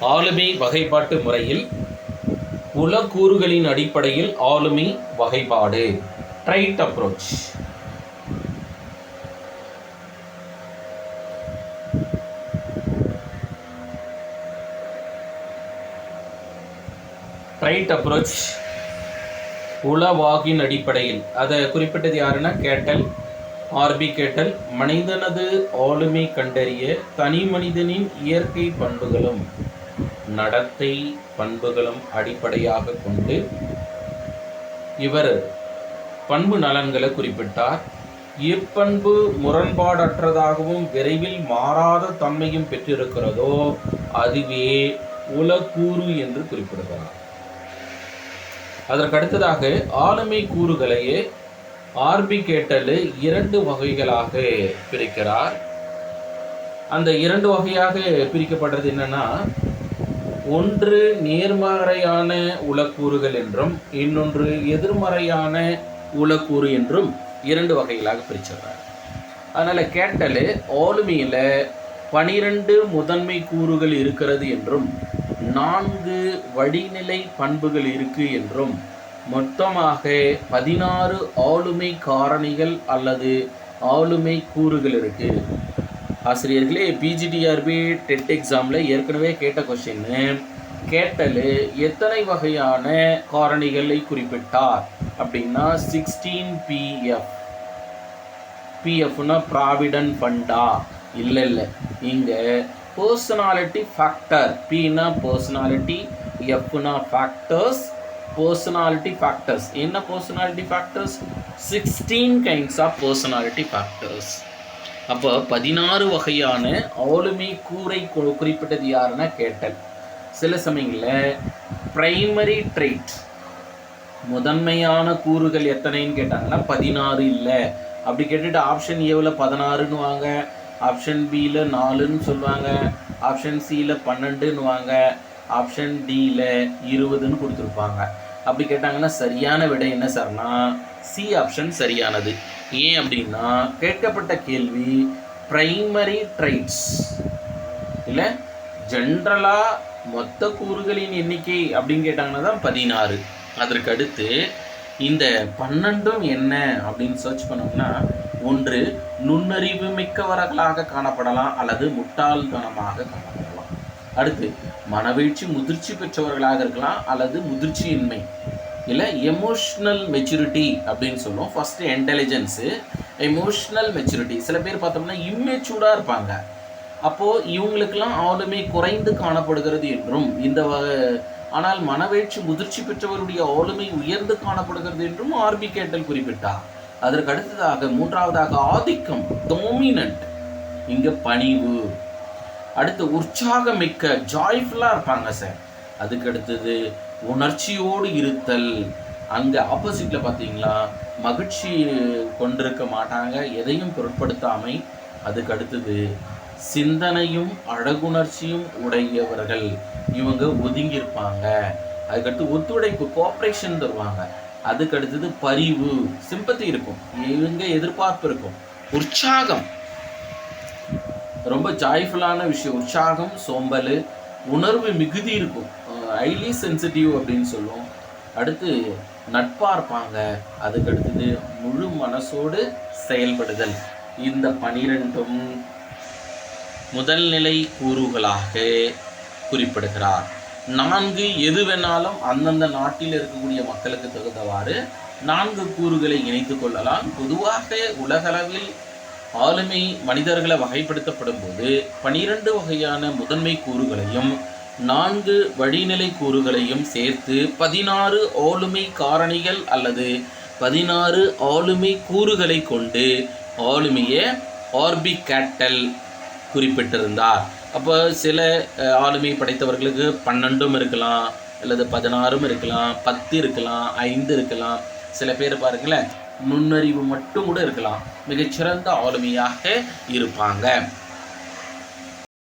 ஆளுமை வகைப்பாட்டு முறையில் உலக்கூறுகளின் அடிப்படையில் ஆளுமை வகைப்பாடு. ட்ரைட் அப்ரோச் ட்ரைட் அப்ரோச் உளவாகின் அடிப்படையில். அதை குறிப்பிட்டது யாருன்னா? கேட்டல். ஆர்பி கேட்டல். மனிதனது ஆளுமை கண்டறிய தனி மனிதனின் இயற்கை பண்புகளும் நடத்தை பண்புகளும் அடிப்படையாக கொண்டு இவர் பண்பு நலன்களை குறிப்பிட்டார். இப்பண்பு முரண்பாடற்றதாகவும் விரைவில் மாறாத தன்மையும் பெற்றிருக்கிறதோ அதுவே உலக்கூறு என்று குறிப்பிடுகிறார். அதற்கு அடுத்ததாக ஆளுமை கூறுகளையே ஆர்பிகேட்டலு இரண்டு வகைகளாக பிரிக்கிறார். அந்த இரண்டு வகையாக பிரிக்கப்படுறது என்னன்னா ஒன்று நேர்மறையான உலக்கூறுகள் என்றும் இன்னொன்று எதிர்மறையான உலக்கூறு என்றும் இரண்டு வகைகளாக பிரிச்சிடுறாங்க அதனால் கேட்டல் ஆளுமையில் பனிரெண்டு முதன்மை கூறுகள் இருக்கிறது என்றும் நான்கு வடிநிலை பண்புகள் இருக்குது என்றும் மொத்தமாக பதினாறு ஆளுமை காரணிகள் அல்லது ஆளுமை கூறுகள் இருக்குது ஆசிரியர்களே பிஜிடிஆர்பி டெட் எக்ஸாமில் ஏற்கனவே கேட்ட கொஷின்னு கேட்டல் எத்தனை வகையான காரணிகளை குறிப்பிட்டார்? அப்படின்னா சிக்ஸ்டீன் பிஎஃப் பிஎஃப்னா ப்ராவிடன் ஃபண்டா இல்லை இல்லை. இங்கே பர்சனாலிட்டி ஃபேக்டர் பின்னா பர்சனாலிட்டி எஃப்னா ஃபேக்டர்ஸ் பர்சனாலிட்டி ஃபேக்டர்ஸ் என்ன personality factors sixteen kinds of personality factors அப்போ பதினாறு வகையான ஆளுமை கூரை குறிப்பிட்டது யாருன்னா கேட்டல். சில சமயங்களில் பிரைமரி ட்ரைட் முதன்மையான கூறுகள் எத்தனைன்னு கேட்டாங்கன்னா பதினாறு இல்லை. அப்படி கேட்டுட்டு ஆப்ஷன் ஏவில் பதினாறுன்னு வாங்க ஆப்ஷன் பியில் நாலுன்னு சொல்லுவாங்க ஆப்ஷன் சியில் பன்னெண்டுன்னு வாங்க ஆப்ஷன் டியில் இருபதுன்னு கொடுத்துருப்பாங்க. அப்படி கேட்டாங்கன்னா சரியான விடை என்ன சார்னா சி ஆப்ஷன் சரியானது. ஏன் அப்படின்னா கேட்கப்பட்ட கேள்வி பிரைமரி ட்ரைட்ஸ் இல்லை ஜென்ரலாக மொத்த கூறுகளின் எண்ணிக்கை அப்படின்னு கேட்டாங்கன்னா தான் பதினாறு. அதற்கு அடுத்து இந்த பன்னெண்டும் என்ன அப்படின்னு சர்ச் பண்ணோம்னா ஒன்று நுண்ணறிவு மிக்கவர்களாக காணப்படலாம் அல்லது முட்டாள்தனமாக காணப்படலாம். அடுத்து மனவீழ்ச்சி முதிர்ச்சி பெற்றவர்களாக இருக்கலாம் அல்லது முதிர்ச்சியின்மை. இல்லை எமோஷ்னல் மெச்சூரிட்டி அப்படின்னு சொல்லுவோம் ஃபஸ்ட்டு இன்டெலிஜென்ஸு எமோஷ்னல் மெச்சூரிட்டி சில பேர் பார்த்தோம்னா இம்மெச்சூர்டாக இருப்பாங்க. அப்போது இவங்களுக்கெல்லாம் ஆளுமை குறைந்து காணப்படுகிறது என்றும் இந்த வ- ஆனால் மனவேட்சி முதிர்ச்சி பெற்றவருடைய ஆளுமை உயர்ந்து காணப்படுகிறது என்றும் ஆர்பி கேட்டல் குறிப்பிட்டார் அதற்கு அடுத்ததாக மூன்றாவதாக ஆதிக்கம் டோமினன்ட் இங்கே பணிவு. அடுத்து உற்சாகமிக்க ஜாய்ஃபுல்லாக இருப்பாங்க சார் அதுக்கு அடுத்தது உணர்ச்சியோடு இருத்தல். அங்கே ஆப்போசிட்டில் பார்த்தீங்களா மகிழ்ச்சி கொண்டிருக்க மாட்டாங்க எதையும் பொருட்படுத்தாமை. அதுக்கு அடுத்தது சிந்தனையும் அழகுணர்ச்சியும் உடையவர்கள். இவங்க ஒதுங்கியிருப்பாங்க. அதுக்கடுத்து ஒத்துழைப்பு கோஆப்ரேஷன் தருவாங்க. அதுக்கு அடுத்தது பரிவு சிம்பத்தி இருக்கும். இவங்க எதிர்பார்ப்பு இருக்கும். உற்சாகம். ரொம்ப ஜாய்ஃபுல்லான விஷயம். உற்சாகம் சோம்பல் உணர்வு மிகுதி இருக்கும். ஹைலி சென்சிட்டிவ் அப்படின்னு சொல்லுவோம். அடுத்து நட்பாக இருப்பாங்க அதுக்கு அடுத்தது முழு மனசோடு செயல்படுதல். இந்த பனிரெண்டும் முதல்நிலை கூறுகளாக குறிப்பிடுகிறார். நான்கு எது வேணாலும் அந்தந்த நாட்டில் இருக்கக்கூடிய மக்களுக்கு தகுந்தவாறு நான்கு கூறுகளை இணைத்து கொள்ளலாம். பொதுவாக உலகளவில் ஆளுமை மனிதர்களை வகைப்படுத்தப்படும் போது பனிரெண்டு வகையான முதன்மை கூறுகளையும் நான்கு வழிநிலை கூறுகளையும் சேர்த்து பதினாறு ஆளுமை காரணிகள் அல்லது பதினாறு ஆளுமை கூறுகளை கொண்டு ஆளுமையை ஆர்பி கேட்டல் குறிப்பிட்டிருந்தார். அப்போ சில ஆளுமை படைத்தவர்களுக்கு பன்னெண்டும் இருக்கலாம் அல்லது பதினாறும் இருக்கலாம் பத்து இருக்கலாம் ஐந்து இருக்கலாம். சில பேர் பாருங்களேன் நுண்ணறிவு மட்டும் கூட இருக்கலாம். மிகச்சிறந்த ஆளுமையாக இருப்பாங்க.